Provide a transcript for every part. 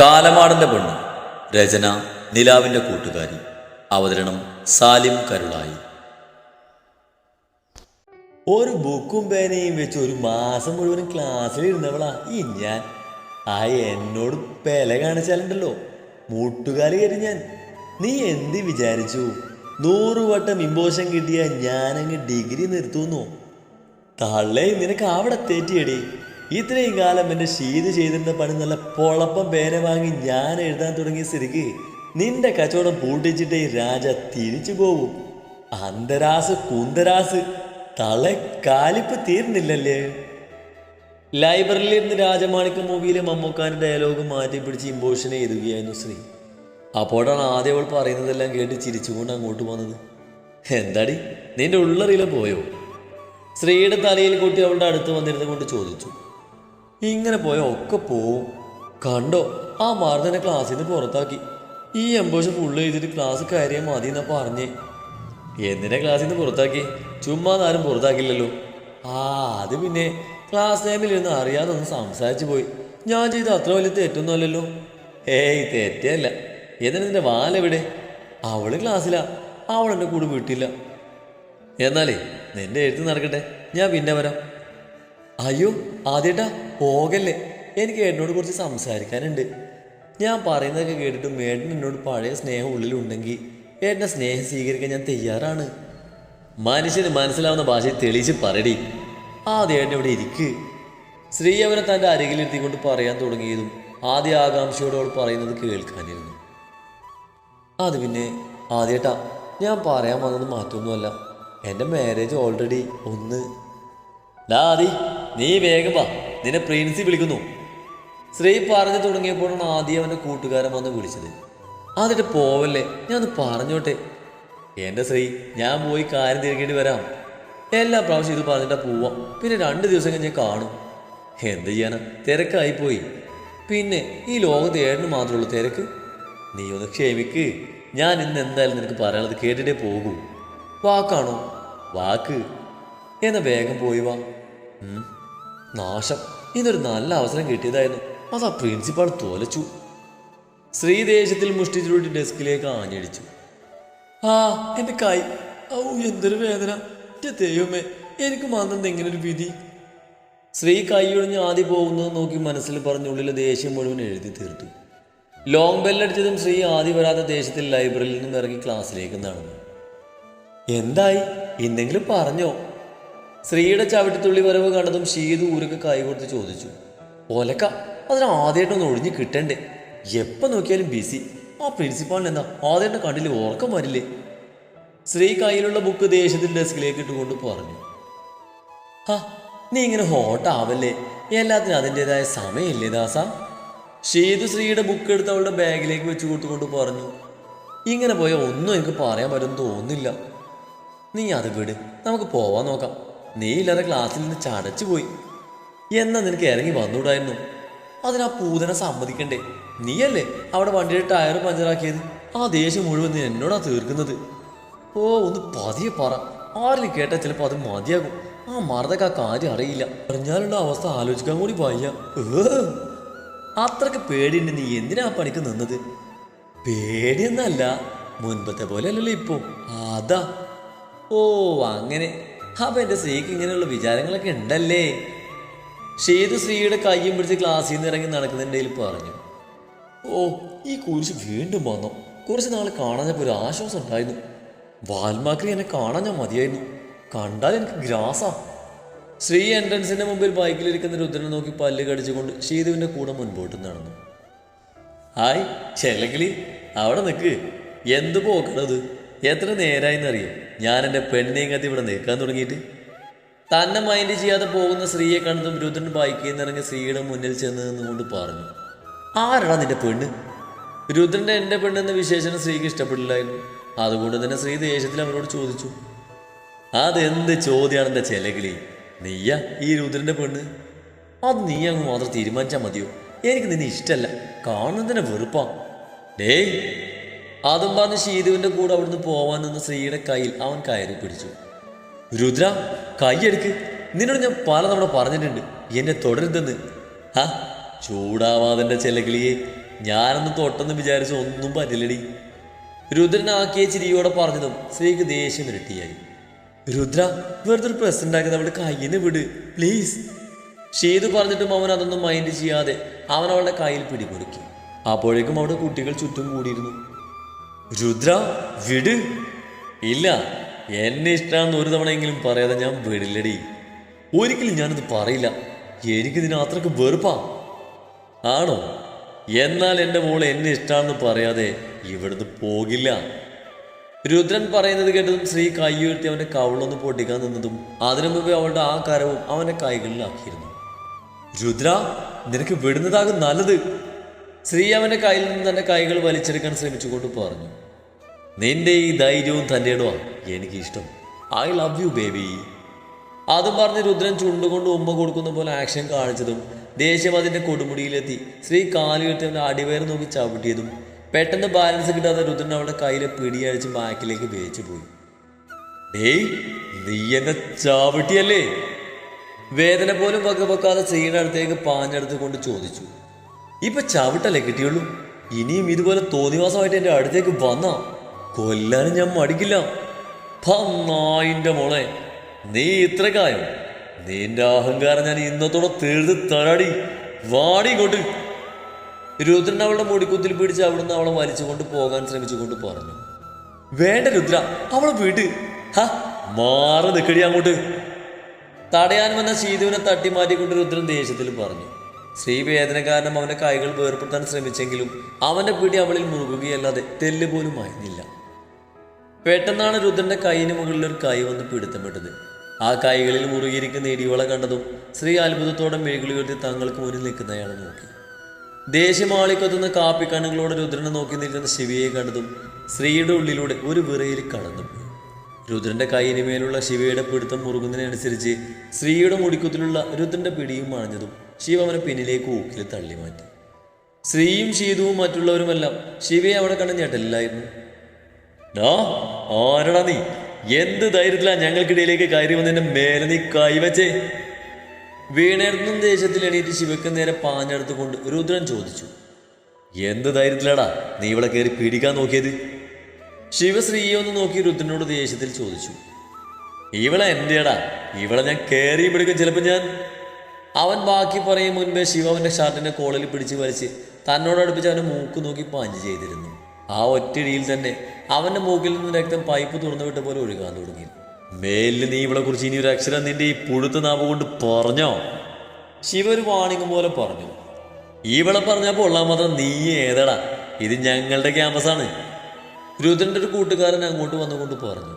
കാലമാടന്റെ പെണ്ണ്. രചന നിലാവിന്റെ കൂട്ടുകാരി. അവതരണം സാലിം കരുളായി. ഒരു ബുക്കും പേനയും വെച്ച് ഒരു മാസം മുഴുവനും ക്ലാസ്സിൽ ഇരുന്നവളാ. ഈ ഞാൻ. ആ എന്നോട് പെല കാണിച്ചാലുണ്ടല്ലോ. മുട്ടുകാലി കയറി ഞാൻ. നീ എന്ത് വിചാരിച്ചു? നൂറുവട്ടം ഇമ്പോഷൻ കിട്ടിയ ഞാനങ്ങ് ഡിഗ്രി നിർത്തുന്നു. തള്ളേ നിനക്ക് അവിടെ തെറ്റിയടി. ഇത്രയും കാലം എന്റെ ശീത് ചെയ്തിരുന്ന പണി നല്ല പൊളപ്പം പേന വാങ്ങി ഞാൻ എഴുതാൻ തുടങ്ങിയ സ്ഥിതിക്ക് നിന്റെ കച്ചവടം പൂട്ടിച്ചിട്ടേ രാജ തിരിച്ചു പോവും. അന്തരാസ് കുന്തരാസ് തളെ കാലിപ്പ് തീർന്നില്ലല്ലേ? ലൈബ്രറിയിൽ ഇരുന്ന് രാജമാണിക്ക മൂവിയിലെ മമ്മൂക്കാന്റെ ഡയലോഗ് മാറ്റി പിടിച്ച് ഇമ്പോഷൻ എഴുതുകയായിരുന്നു ശ്രീ. അപ്പോഴാണ് ആദ്യം അവൾ പറയുന്നതെല്ലാം കേട്ട് ചിരിച്ചുകൊണ്ട് അങ്ങോട്ട് വന്നത് എന്താടി നിന്റെ ഉള്ളറിയിലെ പോയോ? ശ്രീയുടെ തലയിൽ കൂട്ടി അവളുടെ അടുത്ത് വന്നിരുന്നു കൊണ്ട് ചോദിച്ചു. ഇങ്ങനെ പോയ ഒക്കെ പോവും. കണ്ടോ ആ മാർദ്ദനെ ക്ലാസ്സിൽ നിന്ന് പുറത്താക്കി. ഈ എംബോഷം ഫുൾ ചെയ്തിട്ട് ക്ലാസ് കയറിയാൽ മതി എന്നാ പറഞ്ഞേ. എന്തിനാ ക്ലാസ്സിൽ നിന്ന് പുറത്താക്കി? ചുമ്മാ ആരും പുറത്താക്കില്ലല്ലോ. ആ അത് പിന്നെ ക്ലാസ് ടൈമിൽ ഇരുന്ന് അറിയാതെ ഒന്ന് സംസാരിച്ചു പോയി. ഞാൻ ചെയ്ത അത്ര വലിയ തെറ്റൊന്നും അല്ലല്ലോ. ഏയ് തെറ്റല്ല എന്നിട്ട് നിന്റെ വാലെവിടെ അവൾ ക്ലാസ്സിലാ അവൾ എന്റെ കൂടെ വിട്ടില്ല. എന്നാലേ നിന്റെ എഴുത്ത് നടക്കട്ടെ. ഞാൻ പിന്നെ വരാം. അയ്യോ ആദ്യേട്ടാ പോകല്ലേ. എനിക്ക് ഏട്ടനോട് കുറച്ച് സംസാരിക്കാനുണ്ട്. ഞാൻ പറയുന്നതൊക്കെ കേട്ടിട്ട് മേട്ടൻ എന്നോട് പഴയ സ്നേഹം ഉള്ളിലുണ്ടെങ്കിൽ ഏട്ടനെ സ്നേഹം സ്വീകരിക്കാൻ ഞാൻ തയ്യാറാണ്. മനുഷ്യന് മനസ്സിലാവുന്ന ഭാഷയിൽ തെളിയിച്ച് പറയടി. ആദ്യ ഏട്ടൻ ഇവിടെ ഇരിക്ക്. ശ്രീ അവനെ തന്റെ അരികിലിരുത്തിക്കൊണ്ട് പറയാൻ തുടങ്ങിയതും ആദ്യ ആകാംക്ഷയോട് അവൾ പറയുന്നത് കേൾക്കാനിരുന്നു. അത് പിന്നെ ആദ്യേട്ടാ ഞാൻ പറയാൻ വന്നത് മാറ്റൊന്നുമല്ല. എന്റെ മാരേജ് ഓൾറെഡി ഒന്ന്. ഡാ ആദി. നീ വേഗം വാ. നിന്നെ പ്രിൻസി വിളിക്കുന്നു. ശ്രീ പറഞ്ഞു തുടങ്ങിയപ്പോഴാണ് ആദ്യം അവന്റെ കൂട്ടുകാരൻ വന്ന് വിളിച്ചത്. അതിട്ട് പോവല്ലേ? ഞാൻ ഒന്ന് പറഞ്ഞോട്ടെ. എന്റെ ശ്രീ ഞാൻ പോയി കാര്യം തിരക്കേണ്ടി വരാം. എല്ലാ പ്രാവശ്യം ഇത് പറഞ്ഞിട്ടാ പോവാം. പിന്നെ രണ്ട് ദിവസം കഴിഞ്ഞ് കാണും. എന്ത് ചെയ്യാനാ? തിരക്കായിപ്പോയി പിന്നെ ഈ ലോകത്ത് ഏഴിന് മാത്രമേ ഉള്ളൂ തിരക്ക്. നീ ഒന്ന് ക്ഷമിക്ക്. ഞാൻ ഇന്ന് എന്തായാലും നിനക്ക് പറയാനുള്ളത് കേട്ടിട്ടേ പോകൂ. വാക്കാണോ? വാക്ക്. എന്നാ വേഗം പോയി വാ. നാശം. ഇതൊരു നല്ല അവസരം കിട്ടിയതായിരുന്നു. അത് ആ പ്രിൻസിപ്പാൾ തോലച്ചു. ശ്രീദേശത്തിൽ മുഷ്ടി ചുരുട്ടി ഡെസ്കിലേക്ക് ആഞ്ഞടിച്ചു. ആ എന്റെ കൈ. ഔ എന്തൊരു വേദന. എന്റെ ദൈവമേ എനിക്ക് മാത്രം എങ്ങനെ ഒരു വിധി. ശ്രീ കൈയൊഴിഞ്ഞ് ആദ്യം പോകുന്നത് നോക്കി മനസ്സിൽ പറഞ്ഞുള്ളിലെ ദേഷ്യം മുഴുവൻ എഴുതി തീർത്തു. ലോങ് ബെല്ലടിച്ചതും ശ്രീ ആദ്യം വരാത്ത ദേശത്തിൽ ലൈബ്രറിയിൽ നിന്നും ഇറങ്ങി ക്ലാസ്സിലേക്ക് നടന്നു. എന്തായി? എന്തെങ്കിലും പറഞ്ഞോ? ശ്രീയുടെ ചവിട്ടിത്തുള്ളി വരവ് കണ്ടതും ഷീതു ഊരൊക്കെ കൈ കൊടുത്ത് ചോദിച്ചു ഒലക്ക അതിന് ആദ്യമായിട്ടൊന്ന് ഒഴിഞ്ഞ് കിട്ടണ്ടേ? എപ്പോൾ നോക്കിയാലും ബിസി ആ പ്രിൻസിപ്പാളിന് എന്താ ആദ്യമായിട്ട് കണ്ടില്ല ഓർക്കം വരില്ലേ? ശ്രീ കയ്യിലുള്ള ബുക്ക് ദേഷ്യത്തിൽ ഡെസ്കിലേക്ക് ഇട്ടുകൊണ്ട് പറഞ്ഞു ഹാ നീ ഇങ്ങനെ ഹോട്ടാവല്ലേ എല്ലാത്തിനും അതിന്റെതായ സമയമില്ലേ ദാസ? ഷീതു ശ്രീയുടെ ബുക്ക് എടുത്ത് അവളുടെ ബാഗിലേക്ക് വെച്ച് കൊടുത്തുകൊണ്ട് പറഞ്ഞു ഇങ്ങനെ പോയാൽ ഒന്നും എനിക്ക് പറയാൻ പറ്റുമെന്ന് തോന്നുന്നില്ല. നീ അത് വിട് നമുക്ക് പോവാൻ നോക്കാം. നീ ഇല്ലാതെ ക്ലാസ്സിൽ നിന്ന് ചടച്ചു പോയി. എന്നാ നിനക്ക് ഇറങ്ങി വന്നൂടായിരുന്നു. അതിനാ പൂതനെ സമ്മതിക്കണ്ടേ. നീയല്ലേ അവിടെ വണ്ടിയുടെ ടയർ പഞ്ചറാക്കിയത്? ആ ദേഷ്യം മുഴുവൻ നീ എന്നോടാ തീർക്കുന്നത്? ഓ ഒന്ന് പതിയെ പറ. ആരെങ്കിലും കേട്ടാൽ ചിലപ്പോൾ അത് മതിയാകും. ആ മറതൊക്കെ ആ കാര്യം അറിയില്ല. പറഞ്ഞാലുള്ള അവസ്ഥ ആലോചിക്കാൻ കൂടി വയ്യ. അത്രയ്ക്ക് പേടിയുണ്ട് നീ എന്തിനാ പണിക്ക് നിന്നത്? പേടിയെന്നല്ല. മുൻപത്തെ പോലെ അല്ലല്ലോ ഇപ്പോ. അതാ. ഓ അങ്ങനെ. അപ്പൊ എന്റെ സ്ത്രീക്ക് ഇങ്ങനെയുള്ള വിചാരങ്ങളൊക്കെ ഉണ്ടല്ലേ? ഷേതു സ്ത്രീയുടെ കയ്യും പിടിച്ച് ക്ലാസ്സിൽ നിന്ന് ഇറങ്ങി നടക്കുന്നതിന്റെ പറഞ്ഞു. ഓ ഈ കുരിശ് വീണ്ടും വന്നു. കുറച്ച് നാൾ കാണാഞ്ഞപ്പോൾ ഒരു ആശ്വാസം ഉണ്ടായിരുന്നു. വാൽമാക്രി എന്നെ കാണാൻ ഞാൻ മതിയായിരുന്നു. കണ്ടാൽ എനിക്ക് ഗ്രാസാ. ശ്രീ എൻട്രൻസിന്റെ മുമ്പിൽ ബൈക്കിലിരിക്കുന്ന രുദ്രനെ നോക്കി പല്ല് കടിച്ചുകൊണ്ട് ഷീതുവിന്റെ കൂടെ മുൻപോട്ട് നടന്നു. ഹായ് ചെല്ലക്കിളി അവിടെ നിൽക്ക് എന്ത് പോക്കണത്? എത്ര നേരായിന്നറിയോ? ഞാൻ എന്റെ പെണ്ണേയും കത്തി ഇവിടെ നിൽക്കാൻ തുടങ്ങിയിട്ട്. തന്നെ മൈൻഡ് ചെയ്യാതെ പോകുന്ന സ്ത്രീയെ കണ്ടതും രുദ്രൻ ബൈക്കിൽ നിന്ന് സ്ത്രീയുടെ മുന്നിൽ ചെന്ന് നിന്നുകൊണ്ട് പറഞ്ഞു ആരാടാ നിന്റെ പെണ്ണ്? രുദ്രന്റെ എന്റെ പെണ്ണെന്ന വിശേഷണം സ്ത്രീക്ക് ഇഷ്ടപ്പെടില്ലായിരുന്നു അതുകൊണ്ട് തന്നെ സ്ത്രീ ദേഷ്യത്തിൽ അവരോട് ചോദിച്ചു അതെന്ത് ചോദ്യമാണ് എന്റെ ചെലകിളി? നീയാ ഈ രുദ്രന്റെ പെണ്ണ്? അത് നീ അങ്ങ് മാത്രം തീരുമാനിച്ചാൽ മതിയോ? എനിക്ക് നിന്നെ ഇഷ്ടമല്ല കാണുന്നതിനെ വെറുപ്പാ. ഡേയ് അതും പറഞ്ഞ് ഷീതുവിന്റെ കൂടെ അവിടുന്ന് പോവാൻ നിന്ന് സ്ത്രീയുടെ കയ്യിൽ അവൻ കയറി പിടിച്ചു. രുദ്ര കൈയെടുക്ക് നിന്നോട് ഞാൻ പല തവണ പറഞ്ഞിട്ടുണ്ട്. എന്നെ തുടരുതെന്ന്. ആ ചൂടാവാതെന്റെ ചെലകിളിയെ. ഞാനൊന്ന് തൊട്ടെന്ന് വിചാരിച്ച് ഒന്നും പറ്റില്ലടി. രുദ്രൻ ആക്കിയ ചിരിയോടെ പറഞ്ഞതും സ്ത്രീക്ക് ദേഷ്യം ഇരട്ടിയായി. രുദ്ര വെറുതെ ഒരു ആക്കി നമ്മുടെ കയ്യിന്ന് വിട്. പ്ലീസ്. ഷീതു പറഞ്ഞിട്ടും അവൻ അതൊന്നും മൈൻഡ് ചെയ്യാതെ അവൻ അവളുടെ കയ്യിൽ പിടിപൊടുക്കി അപ്പോഴേക്കും അവിടെ കുട്ടികൾ ചുറ്റും കൂടിയിരുന്നു. രുദ്ര വിട്. ഇല്ല എന്നെ ഇഷ്ടമാണെന്ന് ഒരു തവണയെങ്കിലും പറയാതെ ഞാൻ വിടില്ലടി. ഒരിക്കലും ഞാനത് പറയില്ല. എനിക്കിതിന് അത്രയ്ക്ക് വെറുപ്പാ. ആണോ? എന്നാൽ എന്റെ മോൾ എന്നെ ഇഷ്ടമാണെന്ന് പറയാതെ ഇവിടുന്ന് പോകില്ല. രുദ്രൻ പറയുന്നത് കേട്ടതും ശ്രീ കൈ ഉയർത്തി അവന്റെ കവളൊന്ന് പൊട്ടിക്കാൻ നിന്നതും അതിനു മുമ്പേ അവളുടെ ആ കരവും അവന്റെ കൈകളിലാക്കിയിരുന്നു. രുദ്ര നിനക്ക് വിടുന്നതാകും നല്ലത്. ശ്രീ അവന്റെ കയ്യിൽ നിന്ന് തന്റെ കൈകൾ വലിച്ചെടുക്കാൻ ശ്രമിച്ചുകൊണ്ട് പറഞ്ഞു. നിന്റെ ഈ ധൈര്യവും തന്നെയാണോ എനിക്കിഷ്ടം. ഐ ലവ് യു ബേബി അതും പറഞ്ഞ് രുദ്രൻ ചുണ്ടുകൊണ്ട് ഉമ്മ കൊടുക്കുന്ന പോലെ ആക്ഷൻ കാണിച്ചതും ദേഷ്യം അതിന്റെ കൊടുമുടിയിലെത്തി. ശ്രീ കാലുകെട്ടി അവന്റെ അടിവയർ നോക്കി ചവിട്ടിയതും പെട്ടെന്ന് ബാലൻസ് കിട്ടാതെ രുദ്രൻ അവളുടെ കയ്യിലെ പിടിയഴിച്ച് ബാക്കിലേക്ക് വേച്ചു പോയി. ഡേയ് നീ എന്നെ ചവിട്ടിയല്ലേ? വേദന പോലും വകവെക്കാതെ ശ്രീയുടെ അടുത്തേക്ക് പാഞ്ഞെടുത്ത് കൊണ്ട് ചോദിച്ചു. ഇപ്പൊ ചവിട്ടല്ലേ കിട്ടിയുള്ളൂ? ഇനിയും ഇതുപോലെ തോന്നിവാസമായിട്ട് എന്റെ അടുത്തേക്ക് വന്നാ? കൊല്ലാനും ഞാൻ മടിക്കില്ല. പന്നായിന്റെ മോളെ നീ ഇത്ര കായം. നിന്റെ അഹങ്കാരം ഞാൻ ഇന്നത്തോടെ തീർത്ത് തരാടി. വാടി ഇങ്ങോട്ട്. രുദ്രൻ അവളുടെ മുടിക്കുത്തിൽ പിടിച്ച് അവിടുന്ന് അവളെ വലിച്ചുകൊണ്ട് പോകാൻ ശ്രമിച്ചുകൊണ്ട് പറഞ്ഞു. വേണ്ട രുദ്ര അവളെ വീട്. മാറി നിൽക്കടി അങ്ങോട്ട്. തടയാൻ വന്ന ശീതുവിനെ തട്ടി മാറ്റിക്കൊണ്ട് രുദ്രൻ ദേഷ്യത്തിൽ പറഞ്ഞു. സ്ത്രീ വേദന കാരണം അവന്റെ കൈകൾ വേർപ്പെടുത്താൻ ശ്രമിച്ചെങ്കിലും അവന്റെ പിടി അവളിൽ മുറുകുകയല്ലാതെ തെല്ല് പോലും പെട്ടെന്നാണ് രുദ്രന്റെ കൈയിന് മുകളിൽ ഒരു കൈ വന്ന് പിടുത്തപ്പെട്ടത്. ആ കൈകളിൽ മുറുകിയിരിക്കുന്ന ഇടിവള കണ്ടതും ശ്രീ അത്ഭുതത്തോടെ മെഴുകിളി ഉയർത്തി തങ്ങൾക്ക് മുന്നിൽ നിൽക്കുന്ന അയാളെ നോക്കി ദേഷ്യമാളിക്കൊത്തുന്ന കാപ്പിക്കണ്ണുകളോട് രുദ്രനെ നോക്കി നിൽക്കുന്ന ശിവയെ കണ്ടതും ശ്രീയുടെ ഉള്ളിലൂടെ ഒരു വിറയിൽ കടന്നുപോയി രുദ്രന്റെ കൈയിന് മേലുള്ള ശിവയുടെ പിടുത്തം മുറുകുന്നതിനനുസരിച്ച് ശ്രീയുടെ മുടിക്കുത്തിലുള്ള രുദ്രന്റെ പിടിയും അണഞ്ഞതും ശിവ അവനെ പിന്നിലേക്ക് ഊക്കിൽ തള്ളി മാറ്റി ശ്രീയും ശീതവും മറ്റുള്ളവരുമെല്ലാം ശിവയെ അവിടെ കണ്ട ഞെട്ടലില്ലായിരുന്നു ഡാ ആരടാ നീ? എന്ത് ധൈര്യത്തിലാ ഞങ്ങൾക്കിടയിലേക്ക് കയറി വന്നതിന്റെ മേലെ നീ കൈവച്ചേ വീണേർന്നും ദേശത്തിൽ എണീറ്റ് ശിവക്ക് നേരെ പാഞ്ഞെടുത്തുകൊണ്ട് രുദ്രൻ ചോദിച്ചു എന്ത് ധൈര്യത്തിലാടാ നീ ഇവിടെ കയറി പിടിക്കാൻ നോക്കിയത്? ശിവശ്രീയെ ഒന്ന് നോക്കി രുദ്രനോട് ദേശത്തിൽ ചോദിച്ചു ഇവളെ എന്റെയടാ ഇവളെ ഞാൻ കയറി പിടിക്കും ചിലപ്പോൾ ഞാൻ. അവൻ ബാക്കി പറയും മുൻപേ ശിവ അവന്റെ ഷർട്ടിന്റെ കോളിൽ പിടിച്ച് വലിച്ച് തന്നോട് അടുപ്പിച്ച് അവന്റെ മൂക്ക് നോക്കി പാഞ്ച് ചെയ്തിരുന്നു. ആ ഒറ്റയിടിയിൽ തന്നെ അവന്റെ മൂക്കിൽ നിന്ന് രക്തം പൈപ്പ് തുറന്നു വിട്ട പോലെ ഒഴുകാൻ തുടങ്ങി. മേലിൽ നീ ഇവളെ കുറിച്ച് ഇനി ഒരു അക്ഷരം നിന്റെ ഈ പുഴുത്ത നാവ് കൊണ്ട് പറഞ്ഞോ? ശിവ ഒരു വാണിംഗ് പോലെ പറഞ്ഞു. ഇവളെ പറഞ്ഞപ്പോൾ ഉള്ള മാത്രം നീ ഏതടാ? ഇത് ഞങ്ങളുടെ ക്യാമ്പസാണ്. രുദ്രന്റെ ഒരു കൂട്ടുകാരൻ അങ്ങോട്ട് വന്നുകൊണ്ട് പറഞ്ഞു.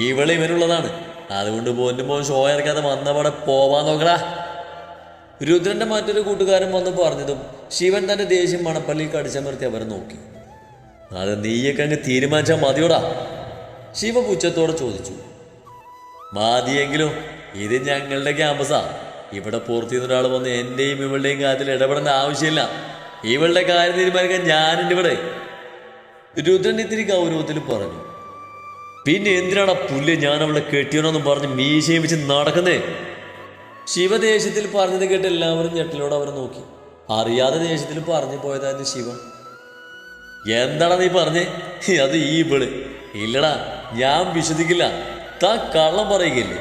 ഇവളെ ഇവരുള്ളതാണ് അതുകൊണ്ട് പോന്റെ മോൻ ഷോ ഇറക്കാതെ വന്നപാടെ പോവാൻ നോക്കടാ. രുദ്രന്റെ മറ്റൊരു കൂട്ടുകാരൻ വന്ന് പറഞ്ഞതും ശിവൻ തന്റെ ദേഷ്യം മണപ്പള്ളിയിൽ കടിച്ചമർത്തി അവരെ നോക്കി. അത് നീയൊക്കെ അങ്ങ് തീരുമാനിച്ചാൽ മതിയോടാ. ശിവ പുച്ഛത്തോടെ ചോദിച്ചു. മതിയെങ്കിലും ഇത് ഞങ്ങളുടെ ക്യാമ്പസാ. ഇവിടെ പുറത്തുനിന്ന് ഒരാൾ വന്ന് എന്റെയും ഇവളുടെയും കാര്യത്തിൽ ഇടപെടേണ്ട ആവശ്യമില്ല. ഇവളുടെ കാര്യം തീരുമാനിക്കാൻ ഞാനുണ്ട് ഇവിടെ. രുദ്രൻ ഇത്തിരി ഗൗരവത്തിൽ പറഞ്ഞു. പിന്നെ എന്തിനാണ് പുല്ല് ഞാൻ അവളെ കെട്ടിയോണെന്നും പറഞ്ഞ് മീശയും വെച്ച് നടക്കുന്നേ? ശിവദേശത്തിൽ പറഞ്ഞത് കേട്ട് എല്ലാവരും ഞെട്ടലോടെ അവരെ നോക്കി. അറിയാതെ ദേശത്തിൽ പറഞ്ഞു പോയതായിരുന്നു ശിവ. എന്താടാ നീ പറഞ്ഞേ? അത് ഈ ഇവൾ ഇല്ലടാ ഞാൻ വിശ്വസിക്കില്ല താ കള്ളം പറയുകയില്ലേ?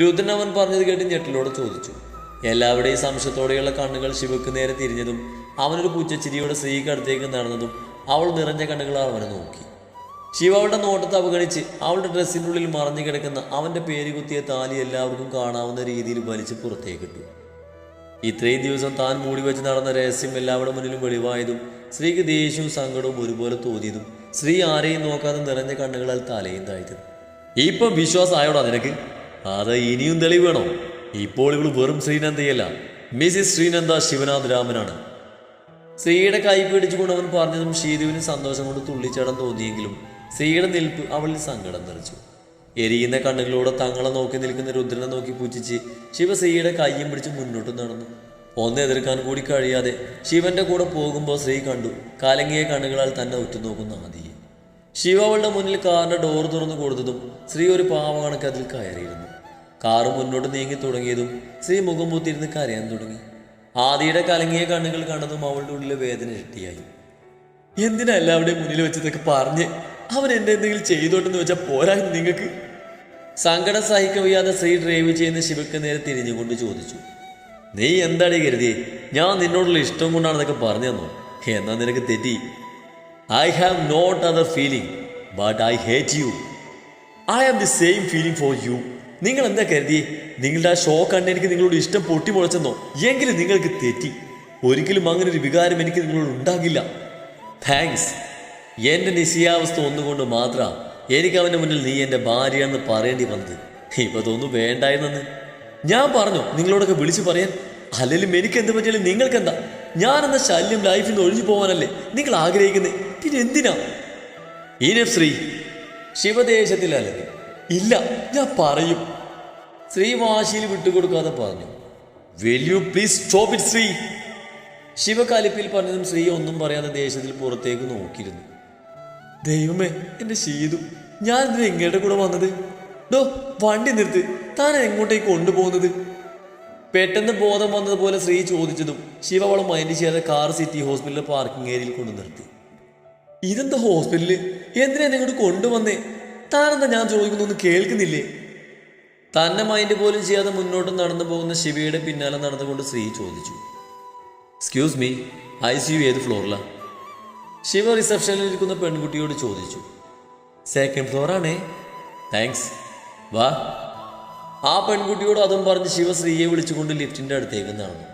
രുദ്രൻ അവൻ പറഞ്ഞത് കേട്ട് ഞെട്ടിലോട് ചോദിച്ചു. എല്ലാവരുടെയും സംശയത്തോടെയുള്ള കണ്ണുകൾ ശിവക്ക് നേരെ തിരിഞ്ഞതും അവനൊരു പുച്ചച്ചിരിയോടെ സ്ത്രീക്ക് അടുത്തേക്ക് നടന്നതും അവൾ നിറഞ്ഞ കണ്ണുകൾ അവനെ നോക്കി. ശിവ അവളുടെ നോട്ടത്തെ അവഗണിച്ച് അവളുടെ ഡ്രസ്സിനുള്ളിൽ മറഞ്ഞു കിടക്കുന്ന അവന്റെ പേര് കുത്തിയ താലി എല്ലാവർക്കും കാണാവുന്ന രീതിയിൽ വലിച്ച് പുറത്തേക്കിട്ടു. ഇത്രയും ദിവസം താൻ മൂടി വെച്ച് നടന്ന രഹസ്യം എല്ലാവരുടെ മുന്നിലും വെളിവായതും സ്ത്രീക്ക് ദേഷ്യവും സങ്കടവും ഒരുപോലെ തോന്നിയതും സ്ത്രീ ആരെയും നോക്കാതെ നിറഞ്ഞ കണ്ണുകളാൽ തലയും താഴ്ത്തത് ഇപ്പം വിശ്വാസമായോടാ നിനക്ക്? അത് ഇനിയും തെളിവ് വേണോ? ഇപ്പോൾ ഇവൾ വെറും ശ്രീനന്ദയല്ല. മിസിസ് ശ്രീനന്ദ ശിവനാഥ് രാമനാണ്. സ്ത്രീയുടെ കൈ പിടിച്ചുകൊണ്ട് അവൻ പറഞ്ഞതും ഷീതുവിന് സന്തോഷം കൊണ്ട് തുള്ളിച്ചാടാൻ തോന്നിയെങ്കിലും സ്ത്രീയുടെ നിൽപ്പ് അവളിൽ സങ്കടം നിറച്ചു. എരിയുന്ന കണ്ണുകളോടെ തങ്ങളെ നോക്കി നിൽക്കുന്ന രുദ്രനെ നോക്കി പൂജിച്ച് ശിവ സ്ത്രീയുടെ കൈയും പിടിച്ച് മുന്നോട്ട് നടന്നു. ഒന്ന് എതിർക്കാൻ കൂടി കഴിയാതെ ശിവന്റെ കൂടെ പോകുമ്പോൾ സ്ത്രീ കണ്ടു കലങ്ങിയ കണ്ണുകളാൽ തന്നെ ഉറ്റുനോക്കുന്ന ആദിയെ. ശിവ അവളുടെ മുന്നിൽ കാറിന്റെ ഡോർ തുറന്നു കൊടുത്തതും സ്ത്രീ ഒരു പാവ കണക്ക് അതിൽ കയറിയിരുന്നു. കാറ് മുന്നോട്ട് നീങ്ങി തുടങ്ങിയതും സ്ത്രീ മുഖം പൊത്തിരുന്ന് കരയാൻ തുടങ്ങി. ആദിയുടെ കലങ്ങിയ കണ്ണുകൾ കണ്ടതും അവളുടെ ഉള്ളിലെ വേദന ഇരട്ടിയായി. എന്തിനാ എല്ലാവരുടെയും മുന്നിൽ വെച്ചതൊക്കെ പറഞ്ഞ് അവൻ എന്നെ എന്തെങ്കിലും ചെയ്തോട്ടെന്ന് വെച്ചാൽ പോരാ നിങ്ങൾക്ക് സങ്കടം സഹിക്കവയ്യാതെ ശ്രീ ഡ്രൈവ് ചെയ്യുന്ന ശിവക്ക് നേരെ തിരിഞ്ഞുകൊണ്ട് ചോദിച്ചു. നീ എന്താടി കരുതി? ഞാൻ നിന്നോടുള്ള ഇഷ്ടം കൊണ്ടാണെന്നൊക്കെ പറഞ്ഞു തന്നു. എന്നാ നിനക്ക് തെറ്റി? I have not other feeling but I hate you I have the same feeling for you നിങ്ങൾ എന്താ കരുതി? നിങ്ങളുടെ ആ ഷോ കണ്ട് എനിക്ക് നിങ്ങളോട് ഇഷ്ടം പൊട്ടി മുളച്ചെന്നോ? എങ്കിലും നിങ്ങൾക്ക് തെറ്റി. ഒരിക്കലും അങ്ങനെ ഒരു വികാരം എനിക്ക് നിങ്ങളോട് ഉണ്ടാകില്ല. താങ്ക്സ് എന്റെ നിശ്ചയാവസ്ഥ ഒന്നുകൊണ്ട് മാത്രം എനിക്ക് അവന്റെ മുന്നിൽ നീ എന്റെ ഭാര്യയാണെന്ന് പറയേണ്ടി വന്നത്. ഇപ്പൊ തോന്നുന്നു വേണ്ടായിരുന്നെന്ന്. ഞാൻ പറഞ്ഞു നിങ്ങളോടൊക്കെ വിളിച്ചു പറയാൻ. അല്ലെങ്കിലും എനിക്ക് എന്ത് പറ്റിയാലും നിങ്ങൾക്കെന്താ? എന്ന ശല്യം ലൈഫിൽ നിന്ന് ഒഴിഞ്ഞു പോകാനല്ലേ നിങ്ങൾ ആഗ്രഹിക്കുന്നത് പിന്നെ എന്തിനാ? ഇനഫ് ശ്രീ ശിവദേശത്തിലല്ലേ ഇല്ല ഞാൻ പറയും. ശ്രീ വാശിയിൽ വിട്ടുകൊടുക്കാതെ പറഞ്ഞു. Well you please stop it Sree ശിവകാലിപ്പിൽ പറഞ്ഞതും ശ്രീ ഒന്നും പറയാതെ ദേശത്തിൽ പുറത്തേക്ക് നോക്കിയിരുന്നു. ദൈവമേ എന്റെ ശീതു ഞാൻ ഇതിന് എങ്ങയുടെ കൂടെ വന്നത്? ഡോ വണ്ടി നിർത്തി. താൻ എങ്ങോട്ടേക്ക് കൊണ്ടുപോകുന്നത്? പെട്ടെന്ന് ബോധം വന്നതുപോലെ ശ്രീ ചോദിച്ചതും ശിവ അവളെ മൈൻഡ് ചെയ്യാതെ കാർ സിറ്റി ഹോസ്പിറ്റലിലെ പാർക്കിംഗ് ഏരിയയിൽ കൊണ്ടു നിർത്തി. ഇതെന്താ ഹോസ്പിറ്റലിൽ എന്തിനാ നിങ്ങോട്ട് കൊണ്ടുവന്നേ? താനെന്താ ഞാൻ ചോദിക്കുന്നൊന്നും കേൾക്കുന്നില്ലേ? തന്നെ മൈൻഡ് പോലും ചെയ്യാതെ മുന്നോട്ട് നടന്നു പോകുന്ന ശിവയുടെ പിന്നാലെ നടന്നുകൊണ്ട് ശ്രീ ചോദിച്ചു. Excuse me I see you ഏത് ഫ്ലോറിലാണ് ശിവ റിസപ്ഷനിൽ ഇരിക്കുന്ന പെൺകുട്ടിയോട് ചോദിച്ചു. സെക്കൻഡ് ഫ്ലോറാണേ താങ്ക്സ് വാ. ആ പെൺകുട്ടിയോട് അതും പറഞ്ഞ് ശിവശ്രീയെ വിളിച്ചുകൊണ്ട് ലിഫ്റ്റിന്റെ അടുത്തേക്ക് നടന്നു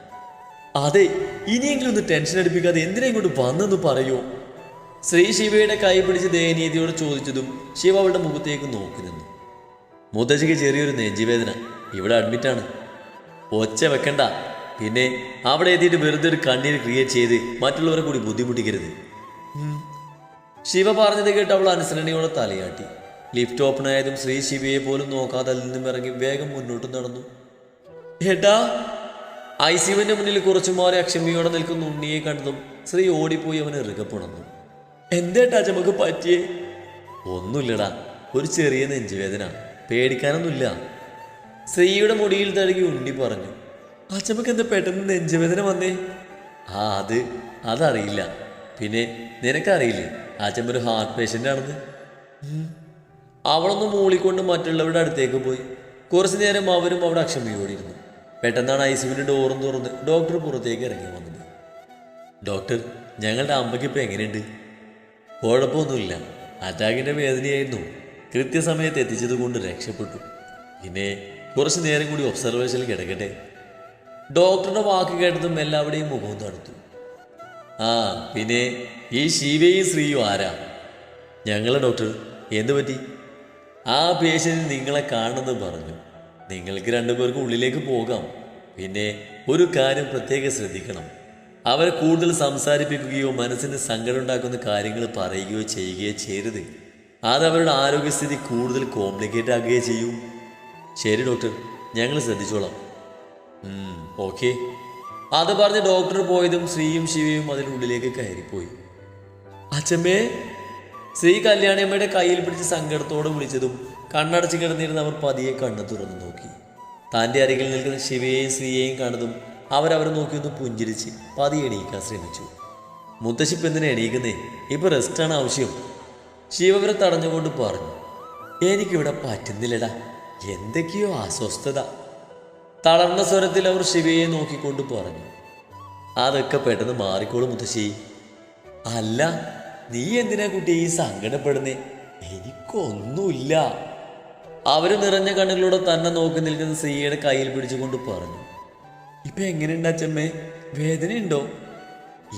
അതെ ഇനിയെങ്കിലും ഒന്ന് ടെൻഷൻ അടുപ്പിക്കാതെ എന്തിനാ ഇങ്ങോട്ട് വന്നെന്ന് പറയൂ. ശ്രീ ശിവയുടെ കൈ പിടിച്ച് ദയനീതിയോട് ചോദിച്ചതും ശിവ അവളുടെ മുഖത്തേക്ക് നോക്കി നിന്നു. മുത്തശ്ശിക്ക് ചെറിയൊരു നെഞ്ചുവേദന. ഇവിടെ അഡ്മിറ്റാണ് ഒച്ച വെക്കണ്ട. പിന്നെ അവിടെ എത്തിയിട്ട് വെറുതെ ഒരു കണ്ണീര് ക്രിയേറ്റ് ചെയ്ത് മറ്റുള്ളവരെ കൂടി ബുദ്ധിമുട്ടിക്കരുത്. ശിവ പറഞ്ഞത് കേട്ട് അവൾ അനുസരണയോടെ തലയാട്ടി. ലിഫ്റ്റ് ഓപ്പൺ ആയതും ശ്രീ ശിവയെ പോലും നോക്കാതെ അതിൽ നിന്നും ഇറങ്ങി വേഗം മുന്നോട്ട് നടന്നു. ഏട്ടാ ഐ സിയുവിന്റെ മുന്നിൽ കുറച്ചു മാറി അക്ഷമിയോടെ നിൽക്കുന്ന ഉണ്ണിയെ കണ്ടതും ശ്രീ ഓടിപ്പോയി അവനെ ഇറുകപ്പുണർന്നു എന്തേട്ടാ ചമക്ക് പറ്റിയേ? ഒന്നുമില്ലടാ ഒരു ചെറിയ നെഞ്ചുവേദന. പേടിക്കാനൊന്നുമില്ല. ശ്രീയുടെ മുടിയിൽ തഴുകി ഉണ്ണി പറഞ്ഞു. ആ ചമക്ക് എന്താ പെട്ടെന്ന് നെഞ്ചുവേദന വന്നേ? ആ അത് അതറിയില്ല. പിന്നെ നിനക്കറിയില്ലേ ആ ചമ്മ ഒരു ഹാർട്ട് പേഷ്യന്റ് ആണെന്ന്. അവളൊന്ന് മൂളിക്കൊണ്ട് മറ്റുള്ളവരുടെ അടുത്തേക്ക് പോയി. കുറച്ചു നേരം അവരും അവിടെ അക്ഷമയോടിയിരുന്നു. പെട്ടെന്നാണ് ഐ സിയുവിന്റെ ഡോറും തുറന്ന് ഡോക്ടർ പുറത്തേക്ക് ഇറങ്ങി വന്നത്. ഡോക്ടർ ഞങ്ങളുടെ അമ്മയ്ക്ക് ഇപ്പം എങ്ങനെയുണ്ട്? കുഴപ്പമൊന്നുമില്ല. അറ്റാക്കിന്റെ വേദനയായിരുന്നു. കൃത്യസമയത്ത് എത്തിച്ചത് കൊണ്ട് രക്ഷപ്പെട്ടു. പിന്നെ കുറച്ച് നേരം കൂടി ഒബ്സർവേഷനിൽ കിടക്കട്ടെ. ഡോക്ടറുടെ വാക്ക് കേട്ടതും എല്ലാവരുടെയും മുഖവും തടുത്തു ആ പിന്നെ ഈ ശിവയും ശ്രീയും ആരാ? ഞങ്ങളെ ഡോക്ടർ എന്തു പറ്റി ആ പേഷ്യന്റ് നിങ്ങളെ കാണുമെന്ന് പറഞ്ഞു. നിങ്ങൾക്ക് രണ്ടുപേർക്കും ഉള്ളിലേക്ക് പോകാം. പിന്നെ ഒരു കാര്യം പ്രത്യേകം ശ്രദ്ധിക്കണം. അവരെ കൂടുതൽ സംസാരിപ്പിക്കുകയോ മനസ്സിന് സങ്കടം ഉണ്ടാക്കുന്ന കാര്യങ്ങൾ പറയുകയോ ചെയ്യുകയോ ചെയ്യരുത്. അത് അവരുടെ ആരോഗ്യസ്ഥിതി കൂടുതൽ കോംപ്ലിക്കേറ്റ് ആകുകയോ ചെയ്യും. ശരി ഡോക്ടർ ഞങ്ങൾ ശ്രദ്ധിച്ചോളാം. ഓക്കെ അത് പറഞ്ഞ് ഡോക്ടർ പോയതും ശ്രീയും ശിവയും അതിനുള്ളിലേക്ക് കയറിപ്പോയി. അച്ഛമ്മേ ശ്രീ കല്യാണിയമ്മയുടെ കയ്യിൽ പിടിച്ച് സങ്കടത്തോടെ വിളിച്ചതും കണ്ണടച്ച് കിടന്നിരുന്ന അവർ പതിയെ കണ്ണു തുറന്നു നോക്കി. താന്റെ അരികിൽ നിൽക്കുന്ന ശിവയെയും ശ്രീയെയും കണ്ടതും അവരവരെ നോക്കിയൊന്ന് പുഞ്ചിരിച്ച് പതിയെ എണീക്കാൻ ശ്രമിച്ചു. മുത്തശ്ശിപ്പ് എന്തിനാ എണീക്കുന്നേ? ഇപ്പൊ റെസ്റ്റാണ് ആവശ്യം. ശിവവരെ തടഞ്ഞുകൊണ്ട് പറഞ്ഞു എനിക്കിവിടെ പറ്റുന്നില്ലടാ. എന്തൊക്കെയോ അസ്വസ്ഥത. തളർന്ന സ്വരത്തിൽ അവർ ശിവയെ നോക്കിക്കൊണ്ട് പറഞ്ഞു അതൊക്കെ പെട്ടെന്ന് മാറിക്കോളും മുത്തശ്ശി. അല്ല നീ എന്തിനാ കുട്ടി ഈ സങ്കടപ്പെടുന്നേ? എനിക്കൊന്നുമില്ല. അവർ നിറഞ്ഞ കണ്ണുകളോടെ തന്നെ നോക്കി നിൽക്കുന്ന സ്ത്രീയുടെ കയ്യിൽ പിടിച്ചുകൊണ്ട് പറഞ്ഞു ഇപ്പൊ എങ്ങനെയുണ്ട് അച്ഛമ്മേ? വേദനയുണ്ടോ?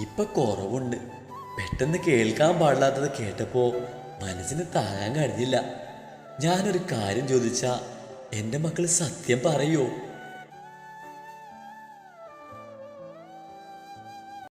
ഇപ്പൊ കുറവുണ്ട്. പെട്ടെന്ന് കേൾക്കാൻ പാടില്ലാത്തത് കേട്ടപ്പോ മനസ്സിന് താങ്ങാൻ കഴിഞ്ഞില്ല. ഞാനൊരു കാര്യം ചോദിച്ചാ എന്റെ മക്കൾ സത്യം പറയോ?